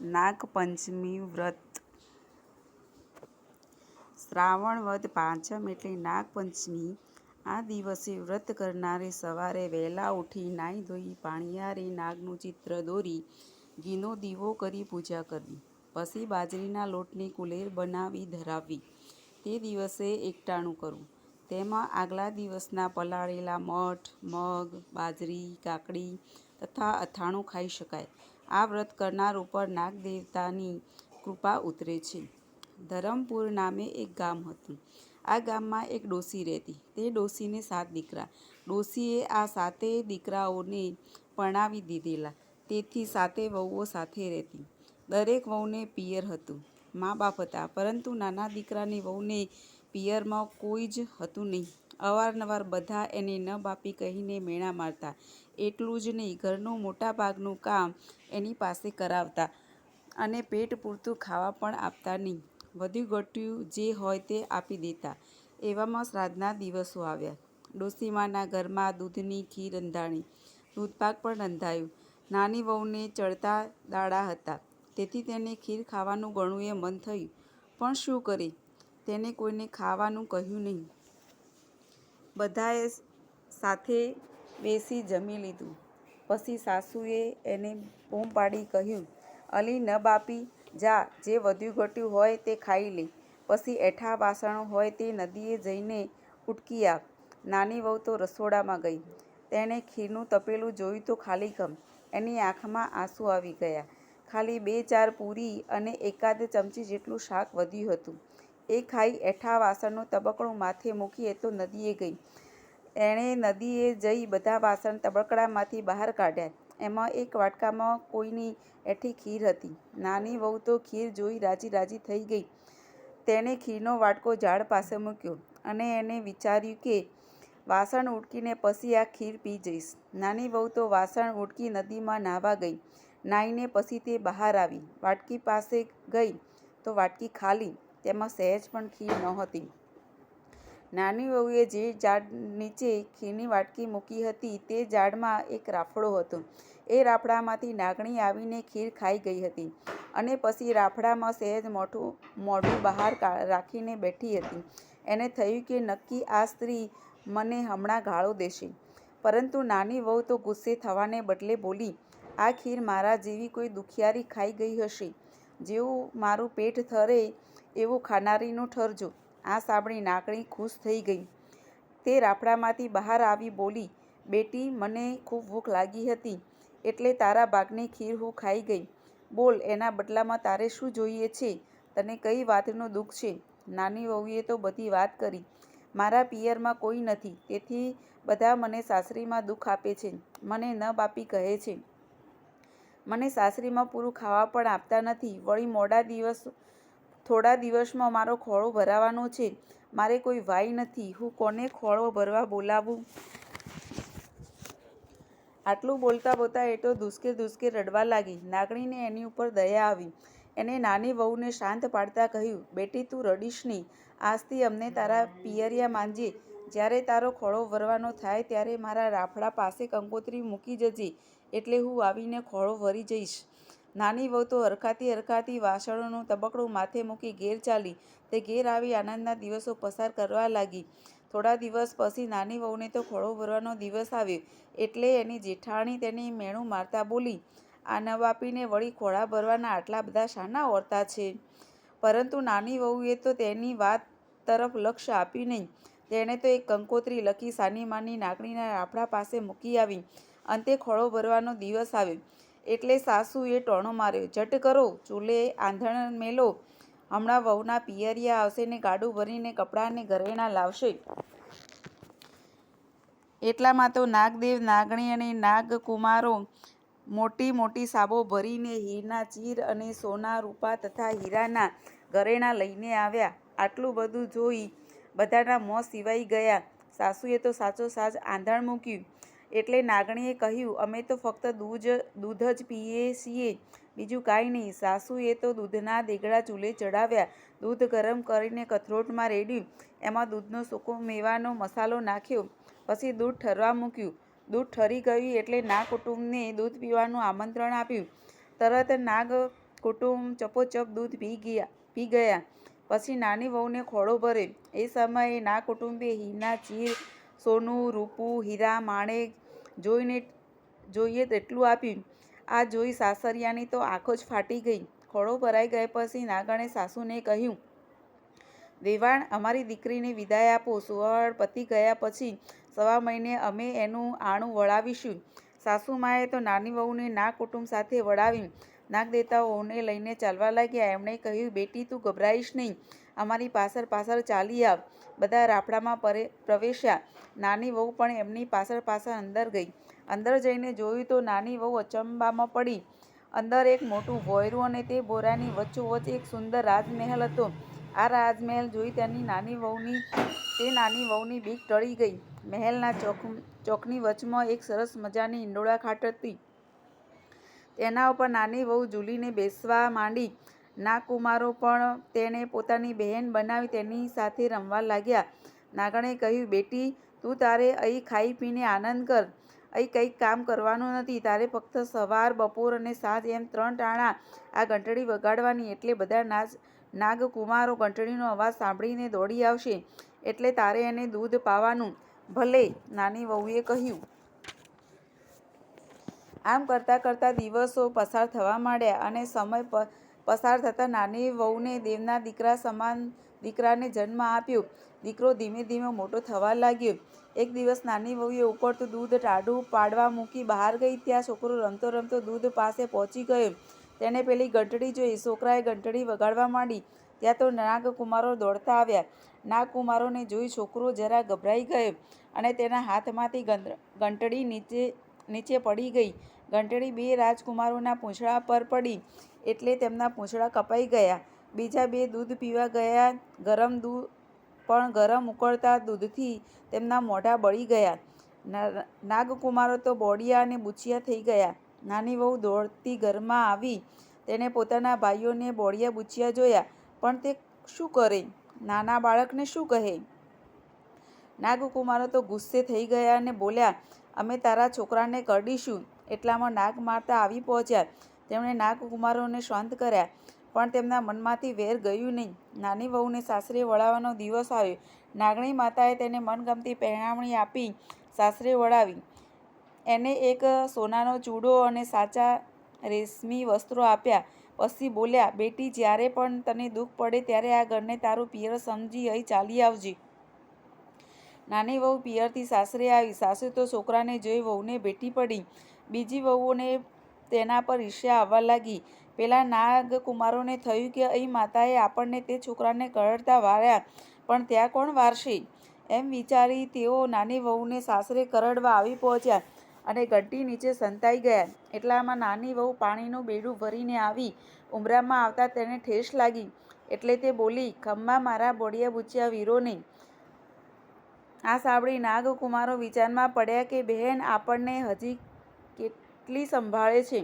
નાગપંચમી વ્રત. શ્રાવણ વદ પાંચમ એટલે નાગપંચમી. આ દિવસે વ્રત કરનારે સવારે વહેલા ઉઠી નાહી ધોઈ પાણીયારે નાગનું ચિત્ર દોરી, ઘીનો દીવો કરી પૂજા કરવી, પછી બાજરીના લોટની કુલેર બનાવી ધરાવવી. તે દિવસે એકટાણું કરવું. તેમાં આગલા દિવસના પલાળેલા મઠ, મગ, બાજરી, કાકડી તથા અથાણું ખાઈ શકાય. આ વ્રત કરનાર ઉપર નાગદેવતાની કૃપા ઉતરે છે. ધરમપુર નામે એક ગામ હતું. આ ગામમાં એક ડોસી રહેતી. તે ડોસીને સાત દીકરા. ડોસીએ આ સાતેય દીકરાઓને પરણાવી દીધેલા. તેથી સાતે વહુઓ સાથે રહેતી. દરેક વહુને પિયર હતું. મા બાપ હતા. પરંતુ નાના દીકરાની વહુને પિયરમાં કોઈ જ હતું નહીં. અવારનવાર બધા એને ન બાપી કહીને મેણા મારતા. એટલું જ નહીં, ઘરનું મોટાભાગનું કામ એની પાસે કરાવતા અને પેટ પૂરતું ખાવા પણ આપતા નહીં. વધુ ઘટ્યું જે હોય તે આપી દેતા. એવામાં શ્રાદ્ધના દિવસો આવ્યા. ડોસીમાના ઘરમાં દૂધની ખીર રંધાણી. દૂધપાક પણ રંધાયું. નાની વહુને ચડતા દાડા હતા. તેથી તેને ખીર ખાવાનું ઘણું એ મન થયું. પણ શું કરે? તેને કોઈને ખાવાનું કહ્યું નહીં. બધાએ સાથે બેસી જમી લીધું. પછી સાસુએ એને બૂમ પાડી કહ્યું, અલી ન બાપી, જા, જે વધ્યું ઘટ્યું હોય તે ખાઈ લે. પછી એઠા વાસણો હોય તે નદીએ જઈને ઉટકી આવ. નાની વહુ તો રસોડામાં ગઈ. તેણે ખીરનું તપેલું જોયું તો ખાલી ખાલીખમ એની આંખમાં આંસુ આવી ગયા. ખાલી બે ચાર પૂરી અને એકાદ ચમચી જેટલું શાક વધ્યું હતું. એ ખાઈ એઠા વાસણનું તબકડું માથે મૂકી એ તો નદીએ ગઈ. એણે નદીએ જઈ બધા વાસણ તબકડામાંથી બહાર કાઢ્યા. એમાં એક વાટકામાં કોઈની એઠી ખીર હતી. નાની વહુ તો ખીર જોઈ રાજી રાજી થઈ ગઈ. તેણે ખીરનો વાટકો ઝાડ પાસે મૂક્યો અને એને વિચાર્યું કે, વાસણ ઉટકીને પછી આ ખીર પી જઈશ. નાની વહુ તો વાસણ ઉડકી નદીમાં નાહવા ગઈ. નાહીને પછી તે બહાર આવી. વાટકી પાસે ગઈ તો વાટકી ખાલી. તેમાં સહેજ પણ ખીર નહોતી. નાની વહુએ જે ઝાડ નીચે ખીરની વાટકી મૂકી હતી તે ઝાડમાં એક રાફડો હતો. એ રાફડામાંથી નાગણી આવીને ખીર ખાઈ ગઈ હતી અને પછી રાફડામાં સહેજ મોઢું મોઢું બહાર રાખીને બેઠી હતી. એને થયું કે નક્કી આ સ્ત્રી મને હમણાં ગાળો દેશે. પરંતુ નાની વહુ તો ગુસ્સે થવાને બદલે બોલી, આ ખીર મારા જેવી કોઈ દુખિયારી ખાઈ ગઈ હશે. જેવું મારું પેટ ઠરે એવું ખાનારીનું ઠરજો. આ સાંભળી નાગણી ખુશ થઈ ગઈ. તે રાફડામાંથી બહાર આવી બોલી, બેટી, મને ખૂબ ભૂખ લાગી હતી, એટલે તારા ભાગની ખીર હું ખાઈ ગઈ. બોલ, એના બદલામાં તારે શું જોઈએ છે? તને કઈ વાતનું દુઃખ છે નાની વહુએ તો બધી વાત કરી. મારા પિયરમાં કોઈ નથી, તેથી બધા મને સાસરીમાં દુઃખ આપે છે. મને ન બાપી કહે છે. મને સાસરીમાં પૂરું ખાવા પણ આપતા નથી. વળી મોડા દિવસ થોડા દિવસમાં મારો ખોળો ભરાવાનો છે. મારે કોઈ વાય નથી. હું કોને ખોળો ભરવા બોલાવું? આટલું બોલતા બોલતા એ તો ધુસકે ધુસકે રડવા લાગી. નાગણીને એની ઉપર દયા આવી. એને નાની વહુને શાંત પાડતા કહ્યું, બેટી, તું રડીશ નહીં. આજથી અમને તારા પિયરિયા માંજે. જ્યારે તારો ખોળો ભરવાનો થાય ત્યારે મારા રાફડા પાસે કંકોત્રી મૂકી જજે. એટલે હું આવીને ખોળો ભરી જઈશ. નાની વહુ તો હરખાતી હરખાતી વાસણોનું તબકડું માથે મૂકી ઘેર ચાલી. તે ઘેર આવી આનંદના દિવસો પસાર કરવા લાગી. થોડા દિવસ પછી નાની વહુને તો ખોળો ભરવાનો દિવસ આવ્યો. એટલે એની જેઠાણી તેની મેણું મારતા બોલી, આ નવાપીને વળી ખોળા ભરવાના આટલા બધા શાના ઓરતા છે? પરંતુ નાની વહુએ તો તેની વાત તરફ લક્ષ્ય આપ્યું નહીં. તેણે તો એક કંકોત્રી લખી સાની માની નાગણીના રાફડા પાસે મૂકી આવી. અંતે ખોળો ભરવાનો દિવસ આવ્યો. એટલે સાસુએ ટોણો માર્યો. ઝટ કરો, ચૂલે આંધણ મેલો. હમણાં વહુના પિયરિયા આવશે ને ગાડું ભરીને કપડાને ઘરેણાં લાવશે. એટલામાં તો નાગદેવ નાગણી અને નાગકુમારો મોટી મોટી સાબો ભરીને હીરના ચીર અને સોના રૂપા તથા હીરાના ઘરેણાં લઈને આવ્યા. આટલું બધું જોઈ બધાના મોં સિવાઈ ગયા. સાસુએ તો સાચો સાચ આંધણ મૂક્યું. એટલે નાગણીએ કહ્યું, અમે તો ફક્ત દૂધ દૂધ જ પીએ છીએ. બીજું કાંઈ નહીં. સાસુએ તો દૂધના દેગડા ચૂલે ચડાવ્યા. દૂધ ગરમ કરીને કથરોટમાં રેડ્યું. એમાં દૂધનો સૂકો મેવાનો મસાલો નાખ્યો. પછી દૂધ ઠરવા મૂક્યું. દૂધ ઠરી ગયું એટલે નાગ કુટુંબને દૂધ પીવાનું આમંત્રણ આપ્યું. તરત નાગ કુટુંબ ચપોચપ દૂધ પી ગયા પી ગયા. પછી નાની વહુને ખોળો ભરે એ સમયે ના કુટુંબે હીના ચીર સોનું, રૂપું, હીરા, માણેક જોઈને જોઈએ તેટલું આપ્યું. આ જોઈ સાસરિયાની તો આંખો જ ફાટી ગઈ. ખોળો ભરાઈ ગયા પછી નાગણે સાસુને કહ્યું, દેવાણ, અમારી દીકરીને વિદાય આપો. સુવાળ પતી ગયા પછી સવા મહિને અમે એનું આણું વળાવીશું. સાસુમાએ તો નાની વહુને ના કુટુંબ સાથે વળાવી નાગ દેતાઓને લઈને ચાલવા લાગ્યા. એમણે કહ્યું, બેટી, તું ગભરાઈશ નહીં. અમારી પાછળ પાછળ ચાલી આવ. બધા રાફડામાં પરે પ્રવેશ્યા. નાની વહુ પણ એમની પાછળ પાછળ અંદર ગઈ. અંદર જઈને જોયું તો નાની વહુ અચંબામાં પડી. અંદર એક મોટું ભોયરું અને તે ભોરાની વચ્ચોવચ્ચ એક સુંદર રાજમહેલ હતો. આ રાજમહેલ જોઈ તેની નાની વહુની, તે નાની વહુની બીક ટળી ગઈ. મહેલના ચોક ચોકની વચમાં એક સરસ મજાની ઈંડોળા ખાટ હતી. તેના ઉપર નાની વહુ ઝૂલીને બેસવા માંડી. ના કુમારો પણ તેને પોતાની બહેન બનાવી તેની સાથે રમવા લાગ્યા. નાગણે કહ્યું, બેટી, તું તારે અહીં ખાઈ પીને આનંદ કર. અહીં કંઈક કામ કરવાનું નથી. તારે ફક્ત સવાર, બપોર અને સાંજ એમ ત્રણ ટાણા આ ઘંટડી વગાડવાની. એટલે બધા નાચ નાગકુમારો ઘંટડીનો અવાજ સાંભળીને દોડી આવશે. એટલે તારે એને દૂધ પાવાનું. ભલે, નાની વહુએ કહ્યું. આમ કરતાં કરતાં દિવસો પસાર થવા માંડ્યા અને સમય પ- પસાર થતાં નાની વહુને દેવના દીકરા સમાન દીકરાને જન્મ આપ્યો. દીકરો ધીમે ધીમે મોટો થવા લાગ્યો. એક દિવસ નાની વહુએ ઉકળતું દૂધ ટાઢું પાડવા મૂકી બહાર ગઈ, ત્યાં છોકરો રમતો રમતો દૂધ પાસે પહોંચી ગયો. તેને પેલી ઘંટડી જોઈ છોકરાએ ઘંટડી વગાડવા માંડી. ત્યાં તો નાગકુમારો દોડતા આવ્યા. નાગકુમારોને જોઈ છોકરો જરા ગભરાઈ ગયો અને તેના હાથમાંથી ઘંટડી નીચે નીચે પડી ગઈ. ઘંટડી બે રાજકુમારોના પૂંછડા પર પડી એટલે તેમના પૂંછડા કપાઈ ગયા. બીજા બે દૂધ પીવા ગયા, ગરમ દૂધ પણ ગરમ ઉકળતા દૂધથી તેમના મોઢા બળી ગયા. નાગકુમારો તો બોડિયા અને બુચિયા થઈ ગયા. નાની વહુ દોડતી ઘરમાં આવી, તેણે પોતાના ભાઈઓને બોડિયા બુચિયા જોયા, પણ તે શું કરે? નાના બાળકને શું કહે? નાગકુમારો તો ગુસ્સે થઈ ગયા અને બોલ્યા, અમે તારા છોકરાને કરડીશું. એટલામાં નાગ મારતા આવી પહોંચ્યા. તેમણે નાગકુમારોને શાંત કર્યા, પણ તેમના મનમાંથી વેર ગયું નહીં. નાની વહુને સાસરે વળાવવાનો દિવસ આવ્યો. નાગણી માતાએ તેને મનગમતી પહેરામણી આપી સાસરે વળાવી. એને એક સોનાનો ચૂડો અને સાચા રેશમી વસ્ત્રો આપ્યા. પછી બોલ્યા, બેટી, જ્યારે પણ તને દુઃખ પડે ત્યારે આ ઘરને તારું પિયર સમજી અહીં ચાલી આવજે. નાની વહુ પિયરથી સાસરે આવી. સાસુ તો છોકરાને જોઈ વહુને ભેટી પડી. બીજી વહુઓને તેના પર ઈર્ષ્યા આવવા લાગી. પેલા નાગકુમારોને થયું કે અહીં માતાએ આપણને તે છોકરાને કરડતા વાર્યા, પણ ત્યાં કોણ વારશે? એમ વિચારી તેઓ નાની વહુને સાસરે કરડવા આવી પહોંચ્યા અને ઘંટી નીચે સંતાઈ ગયા. એટલામાં નાની વહુ પાણીનું બેડું ભરીને આવી. ઉંબરામાં આવતા તેને ઠેસ લાગી. એટલે તે બોલી, ખમ્મા મારા બોડિયા બુચિયા વીરોને આ સાંભળી નાગકુમારો વિચારમાં પડ્યા કે બહેન આપણને હજી કેટલી સંભાળે છે.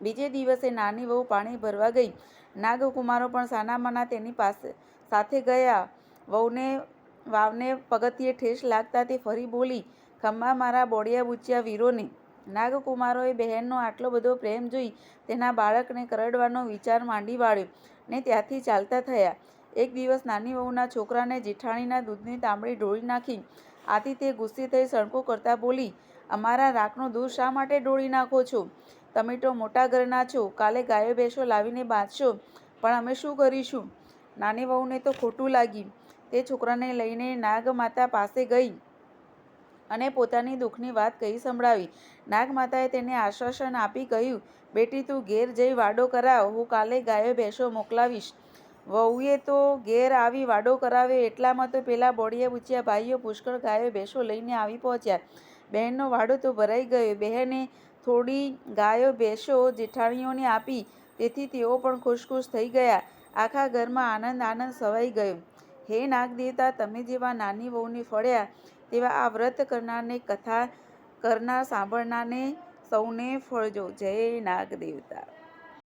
બીજે દિવસે નાની વહુ પાણી ભરવા ગઈ. નાગકુમારો પણ સાનામાના તેની પાસે, સાથે ગયા. વહુને, વાવને પગથિયે ઠેસ લાગતા તે ફરી બોલી ખંભા મારા બોડિયા બુચ્યા વીરોને. નાગકુમારોએ બહેનનો આટલો બધો પ્રેમ જોઈ તેના બાળકને કરડવાનો વિચાર માંડી વાળ્યો ને ત્યાંથી ચાલતા થયા. એક દિવસ નાની વહુના છોકરાને જેઠાણીના દૂધની તાંબડી ઢોળી નાખી. આથી તે ગુસ્સે થઈ સણકો કરતા બોલી, અમારા રાખનું દૂધ શા માટે ઢોળી નાખો છો? તમે તો મોટા ઘરના છો, કાલે ગાયો ભેંસો લાવીને બાંધશો, પણ અમે શું કરીશું? નાની વહુને તો ખોટું લાગ્યું. તે છોકરાને લઈને નાગમાતા પાસે ગઈ અને પોતાની દુઃખની વાત કહી સંભળાવી. નાગમાતાએ તેને આશ્વાસન આપી કહ્યું, બેટી, તું ઘેર જઈ વાડો કરાવ, હું કાલે ગાયો ભેંસો મોકલાવીશ. વહુએ તો ઘેર આવી વાડો કરાવે એટલામાં તો પેલા બોડિયા બુચિયા ભાઈઓ, પુષ્કળ ગાયો, ભેંસો લઈને આવી પહોંચ્યા. બહેનનો વાડો તો ભરાઈ ગયો. બહેને થોડી ગાયો, ભેંસો, જેઠાણીઓને આપી, તેથી તેઓ પણ ખુશ ખુશ થઈ ગયા. આખા ઘરમાં આનંદ આનંદ સવાઈ ગયો. હે નાગદેવતા, તમે જેવા નાની વહુને ફળ્યા, તેવા આ વ્રત કરનારને કથા કરનાર સાંભળનારને સૌને ફળજો. જય નાગદેવતા.